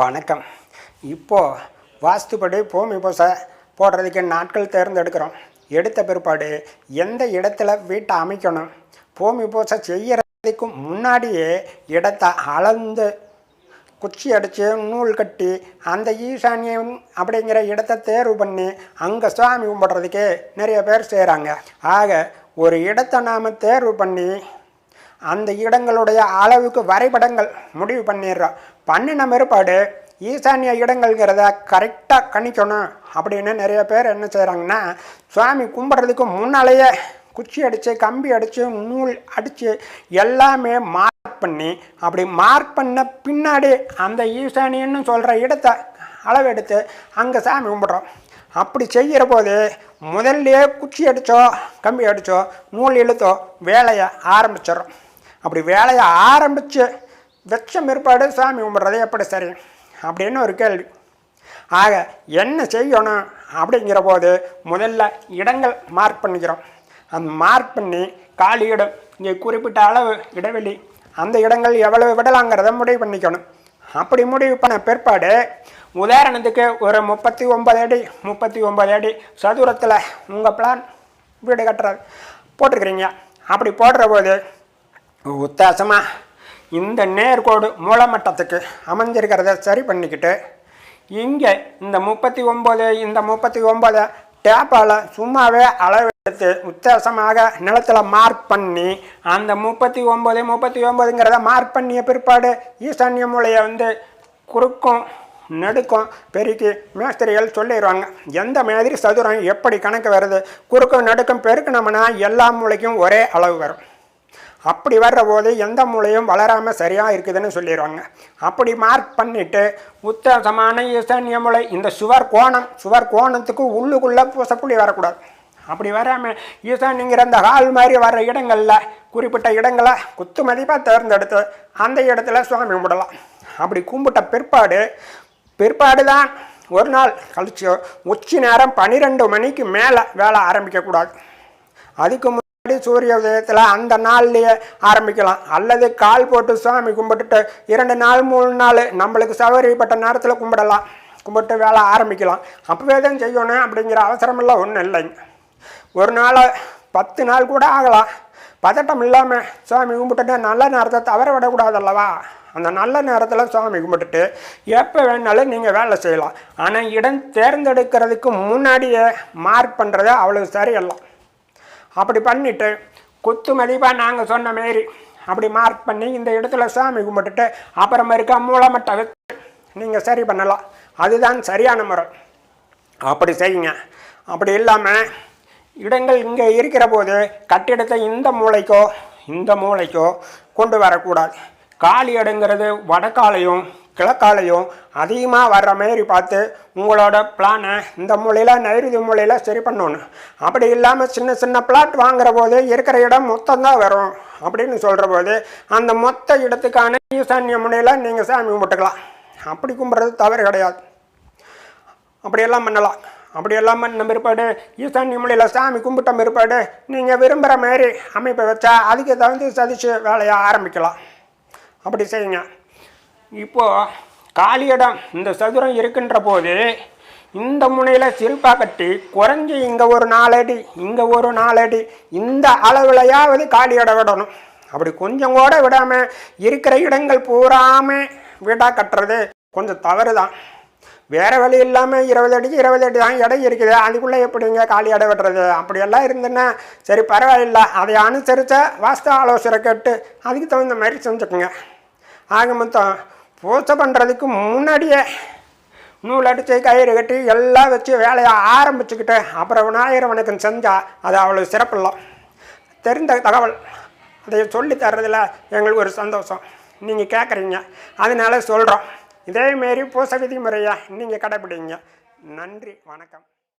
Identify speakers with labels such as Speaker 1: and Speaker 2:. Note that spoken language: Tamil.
Speaker 1: வணக்கம். இப்போது வாஸ்துப்படி பூமி பூசை போடுறதுக்கு நாட்கள் தேர்ந்தெடுக்கிறோம். எடுத்த பிற்பாடு எந்த இடத்துல வீட்டை அமைக்கணும்? பூமி பூசை செய்கிறதுக்கு முன்னாடியே இடத்த அளந்து குச்சி அடித்து நூல் கட்டி அந்த ஈசான்யம் அப்படிங்கிற இடத்த தேர்வு பண்ணி அங்கே சுவாமி கும்பிட்றதுக்கு நிறைய பேர் செய்கிறாங்க ஆக ஒரு இடத்தை நாம் தேர்வு பண்ணி அந்த இடங்களுடைய அளவுக்கு வரைபடங்கள் முடிவு பண்ணிடுறோம். பண்ணின பிற்பாடு ஈசானிய இடங்கள்ங்கிறத கரெக்டாக கணிக்கணும் அப்படின்னு நிறைய பேர் என்ன செய்கிறாங்கன்னா சுவாமி கும்பிட்றதுக்கு முன்னாலேயே குச்சி அடித்து கம்பி அடித்து நூல் அடித்து எல்லாமே மார்க் பண்ணி அப்படி மார்க் பண்ண பின்னாடி அந்த ஈசானியன்னு சொல்கிற இடத்த அளவெடுத்து அங்கே சாமி கும்பிட்றோம். அப்படி செய்கிற போது முதல்லையே குச்சி அடித்தோ கம்பி அடித்தோ நூல் இழுத்தோ வேலையை ஆரம்பிச்சிடும் அப்படி வேலையை ஆரம்பித்து வெச்சம் பிற்பாடு சாமி கும்பிட்றது எப்படி சரி? அப்படின்னு ஒரு கேள்வி. ஆக என்ன செய்யணும் அப்படிங்கிற போது முதல்ல இடங்கள் மார்க் பண்ணிக்கிறோம். அந்த மார்க் பண்ணி காலி இடம் இங்கே குறிப்பிட்ட அளவு இடைவெளி அந்த இடங்கள் எவ்வளவு விடலாங்கிறத முடிவு பண்ணிக்கணும். அப்படி முடிவு பண்ண பிற்பாடு உதாரணத்துக்கு ஒரு முப்பத்தி ஒன்பது அடி முப்பத்தி ஒன்பது அடி சதுரத்தில் உங்கள் பிளான் வீடு கட்டுறது போட்டிருக்கிறீங்க. அப்படி போடுற போது உத்தாசமாக இந்த நேர்கோடு மூலமட்டத்துக்கு அமைஞ்சிருக்கிறத சரி பண்ணிக்கிட்டு இங்கே இந்த முப்பத்தி ஒம்பது இந்த முப்பத்தி ஒம்பது டேப்பால் சும்மாவே அளவெடுத்து உத்தேசமாக நிலத்தில் மார்க் பண்ணி அந்த முப்பத்தி ஒம்பது முப்பத்தி ஒம்பதுங்கிறத மார்க் பண்ணிய பிற்பாடு ஈசான்ய மூலையை வந்து குறுக்கும் நடுக்கும் பெருக்கி மேஸ்திரிகள் சொல்லிடுவாங்க. எந்த மாதிரி சதுரம் எப்படி கணக்கு வருது? குறுக்கும் நடுக்கும் பெருக்கினோம்னா எல்லா மூளைக்கும் ஒரே அளவு வரும். அப்படி வர்ற போது எந்த மூளையும் வளராமல் சரியாக இருக்குதுன்னு சொல்லிடுவாங்க. அப்படி மார்க் பண்ணிவிட்டு உத்தேசமான ஈசான்ய மூளை இந்த சுவர் கோணம் சுவர் கோணத்துக்கு உள்ளுக்குள்ளே பூசப்புள்ளி வரக்கூடாது. அப்படி வராமல் ஈசானிங்கிற அந்த ஹால் மாதிரி வர்ற இடங்களில் குறிப்பிட்ட இடங்களை குத்து மதிப்பாக தேர்ந்தெடுத்து அந்த இடத்துல சுவாமி கும்பிடலாம். அப்படி கும்பிட்ட பிற்பாடு பிற்பாடு தான் ஒரு நாள் கழிச்சு உச்சி நேரம் பன்னிரெண்டு மணிக்கு மேலே வேலை ஆரம்பிக்கக்கூடாது. அதுக்கு முன்னாடி சூரிய உதயத்தில் அந்த நாள்லேயே ஆரம்பிக்கலாம். அல்லது கால் போட்டு சாமி கும்பிட்டுட்டு இரண்டு நாள் மூணு நாள் நம்மளுக்கு சௌகரியப்பட்ட நேரத்தில் கும்பிடலாம். கும்பிட்டு வேலை ஆரம்பிக்கலாம். அப்போவே தான் செய்யணும் அப்படிங்கிற அவசரமெல்லாம் ஒன்றும் இல்லைங்க ஒரு நாள் பத்து நாள் கூட ஆகலாம். பதட்டம் இல்லாமல் சாமி கும்பிட்டுட்டு நல்ல நேரத்தை தவற விடக்கூடாது அல்லவா? அந்த நல்ல நேரத்தில் சாமி கும்பிட்டுட்டு எப்போ வேணாலும் நீங்கள் வேலை செய்யலாம். ஆனால் இடம் தேர்ந்தெடுக்கிறதுக்கு முன்னாடியே மார்க் பண்ணுறது அவ்வளோ சரியல்ல. அப்படி பண்ணிவிட்டு குத்து மதிப்பாக நாங்கள் சொன்ன மாரி. அப்படி மார்க் பண்ணி இந்த இடத்துல சாமி கும்பிட்டுட்டு அப்புறம் இருக்க மூலமட்டை வச்சு நீங்கள் சரி பண்ணலாம். அதுதான் சரியான முறை. அப்படி செய்யுங்க. அப்படி இல்லாமல் இடங்கள் இங்கே இருக்கிற போது கட்டிடத்தை இந்த மூளைக்கோ இந்த மூளைக்கோ கொண்டு வரக்கூடாது. காலி இடங்கிறது வடக்காலையும் கிழக்காலையும் அதிகமாக வர்ற மாரி பார்த்து உங்களோட பிளானை இந்த மூலையில் நைருதி மூலையில் சரி பண்ணணும். அப்படி இல்லாமல் சின்ன சின்ன பிளாட் வாங்குற போது இருக்கிற இடம் மொத்தம்தான் வரும் அப்படின்னு சொல்கிற போது அந்த மொத்த இடத்துக்கான ஈசான்ய முனையில் நீங்கள் சாமி கும்பிட்டுக்கலாம். அப்படி கும்பிட்றது தவறு கிடையாது. அப்படியெல்லாம் பண்ணலாம். அப்படியெல்லாம் பண்ண பிற்பாடு ஈசான்ய மூலையில் சாமி கும்பிட்ட பிற்பாடு நீங்கள் விரும்புகிற மாதிரி அமைப்பை வச்சா அதுக்கு தகுந்து சதிச்சு வேலையை ஆரம்பிக்கலாம். அப்படி செய்யுங்க. இப்போது காலியிடம் இந்த சதுரம் இருக்கின்ற போது இந்த முனையில் சிறுப்பாக கட்டி குறைஞ்சி இங்கே ஒரு நாலடி இங்கே ஒரு நாலடி இந்த அளவுலையாவது காலி இடம் விடணும். அப்படி கொஞ்சம் கூட விடாமல் இருக்கிற இடங்கள் பூராமல் வீடாக கட்டுறது கொஞ்சம் தவறு தான் வேறு வழி இல்லாமல் இருபது அடிக்கு இருபது அடி தான் இடம் இருக்குது. அதுக்குள்ளே எப்படிங்க காலி இடம் வெட்டுறது அப்படியெல்லாம் இருந்துன்னா சரி பரவாயில்ல. அதை அனுசரித்த வாஸ்து ஆலோசனை கேட்டு அதுக்கு தகுந்த மாதிரி செஞ்சுக்குங்க. ஆக மொத்தம் பூஜை பண்ணுறதுக்கு முன்னாடியே நூல் அடித்து கயிறு கட்டி எல்லாம் வச்சு வேலையை ஆரம்பிச்சுக்கிட்டு அப்புறம் விநாயகர் வணக்கம் செஞ்சால் அது அவ்வளோ சிறப்பில்லை. தெரிந்த தகவல் அதை சொல்லி தர்றதில் எங்களுக்கு ஒரு சந்தோஷம். நீங்கள் கேட்குறீங்க அதனால சொல்கிறோம் இதேமாரி பூச விதிமுறையை நீங்கள் கடைப்பிடிங்க. நன்றி வணக்கம்.